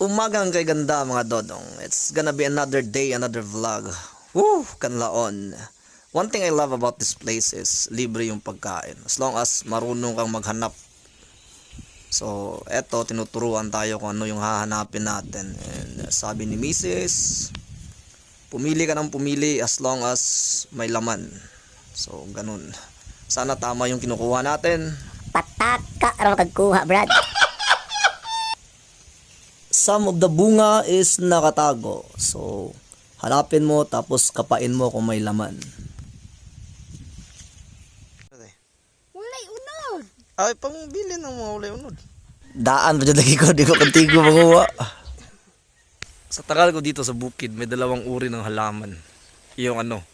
Umagang kay ganda mga dodong. It's gonna be another day, another vlog. Woo! Kanlaon. One thing I love about this place is libre yung pagkain. As long as marunong kang maghanap. So, eto, tinuturuan tayo kung ano yung hahanapin natin. And uh, sabi ni Mrs., pumili ka ng pumili as long as may laman. So, ganun. Sana tama yung kinukuha natin. Patak ka raw kagkuha, Brad. Some of the bunga is nakatago. So, hanapin mo tapos kapain mo kung may laman. Walay unod. Ay, pangbili ng mga ulay unod. Daan pa dyan lagi ko, di ko kantigo manguha. Sa tagal ko dito sa bukid, may dalawang uri ng halaman. Yung ano,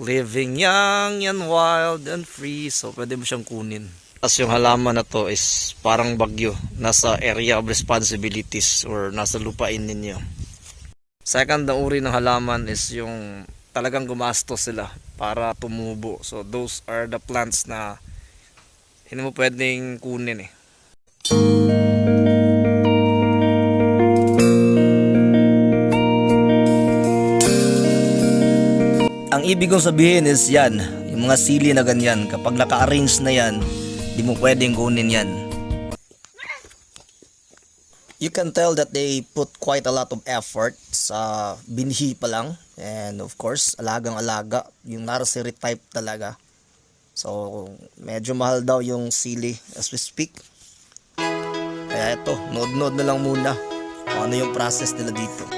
living young and wild and free. So, pwede mo siyang kunin. As yung halaman na to is parang bagyo. Nasa area of responsibilities or nasa lupain ninyo. Second na uri ng halaman is yung talagang gumastos sila para tumubo. So, those are the plants na hindi mo pwedeng kunin eh. Ang ibig kong sabihin is yan, yung mga sili na ganyan, kapag naka-arrange na yan, di mo pwedeng kunin yan. You can tell that they put quite a lot of effort sa binhi pa lang. And of course, alagang-alaga, yung nursery type talaga. So, medyo mahal daw yung sili as we speak. Kaya ito, nod-nod na lang muna ano yung process nila dito.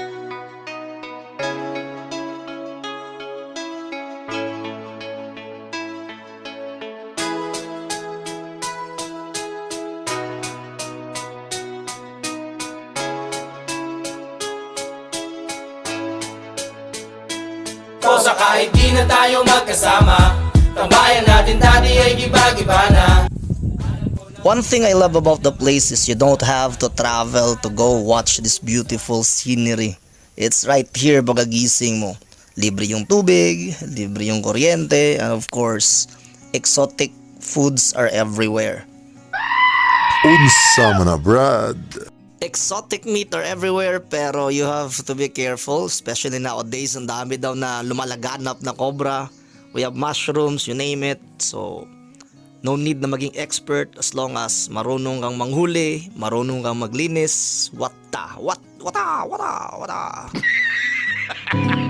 Sa kahit di na tayo magkasama Tambayan natin dati ay giba-giba na One thing I love about the place is you don't have to travel to go watch this beautiful scenery. It's right here pagagising mo. Libre yung tubig, libre yung kuryente, and of course, exotic foods are everywhere. Unsa man na, Brad? Exotic meat are everywhere pero you have to be careful especially nowadays ang dami daw na lumalaganap na cobra. We have mushrooms, you name it. So, no need na maging expert as long as marunong kang manghuli, marunong kang maglinis. What the? What? Wata? Wata? Wata?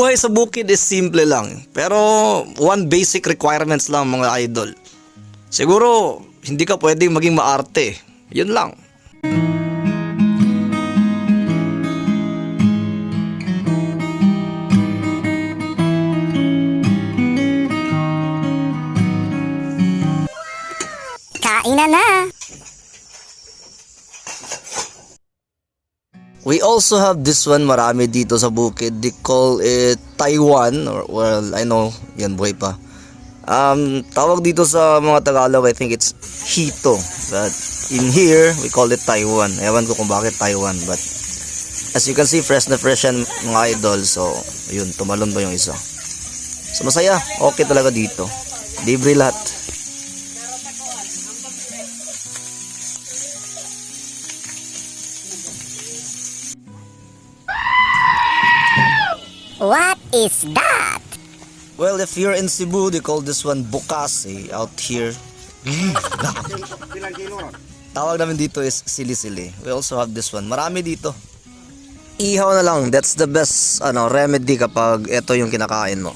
Buhay sa bukid is simple lang. Pero one basic requirements lang mga idol. Siguro, hindi ka pwedeng maging maarte. Yun lang. Kainan na. We also have this one marami dito sa bukid. They call it Taiwan or well, I know, yan buhay pa. Um, tawag dito sa mga Tagalog, I think it's Hito. But in here, we call it Taiwan. Ewan ko kung bakit Taiwan. But as you can see, fresh na fresh yan mga idol. So, yun, tumalon ba yung isa. So, masaya. Okay talaga dito. Libre lahat. Is that? Well, if you're in Cebu, they call this one bukasi out here. Tawag namin dito is sili-sili. We also have this one. Marami dito. Ihaw na lang. That's the best ano remedy kapag ito yung kinakain mo.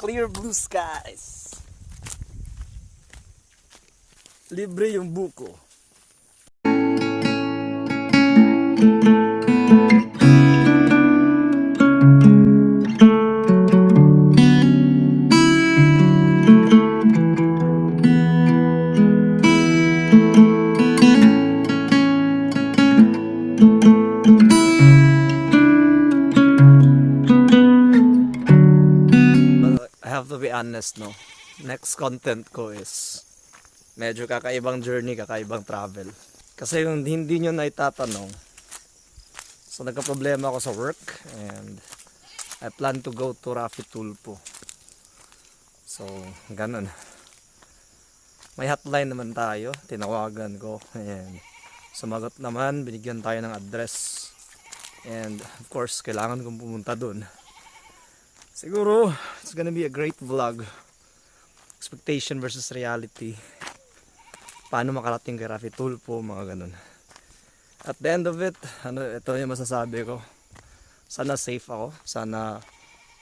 Clear blue skies. Libre yung buko. I have to be honest, no. next content ko is medyo kakaibang journey, kakaibang travel. Kasi yung hindi nyo na itatanong, so nagka-problema ako sa work and I plan to go to Rafi Tulpo. So, ganun. May hotline naman tayo, tinawagan ko. And sumagot naman, binigyan tayo ng address. And of course, kailangan kong pumunta dun. Siguro, it's gonna be a great vlog. Expectation versus reality. Paano makarating kay Rafi Tulpo, mga ganun. At the end of it, ano, ito yung masasabi ko. Sana safe ako. Sana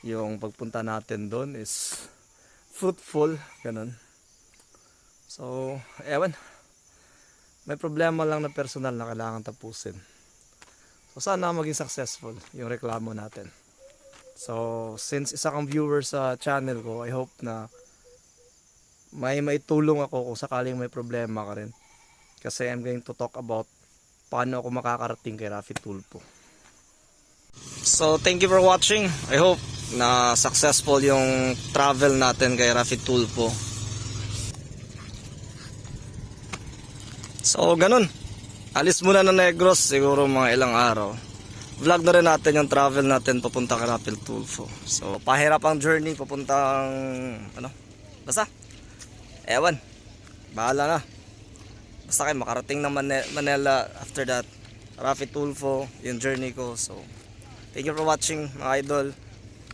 yung pagpunta natin doon is fruitful. Ganun. So, ewan. May problema lang na personal na kailangan tapusin. So, sana maging successful yung reklamo natin. So, since isa kang viewer sa channel ko, I hope na may maitulong ako kung sakaling may problema ka rin. Kasi I'm going to talk about paano ako makakarating kay Rafi Tulpo. So, thank you for watching. I hope na successful yung travel natin kay Rafi Tulpo. So, ganun. Alis muna ng Negros, siguro mga ilang araw. Vlog na rin natin yung travel natin papunta kay Rafi Tulfo. So, pahirap ang journey papuntang, ano, basta, ewan, bahala na. Basta kayo makarating ng Manila after that. Rafi Tulfo, yung journey ko. So, thank you for watching mga idol.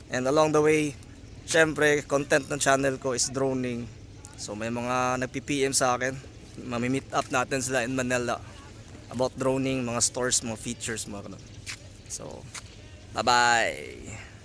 And along the way, syempre, content ng channel ko is droning. So, may mga nagpi-PM sa akin. Mami-meet up natin sila in Manila about droning, mga stores, mga features, mga ganun. So, bye-bye!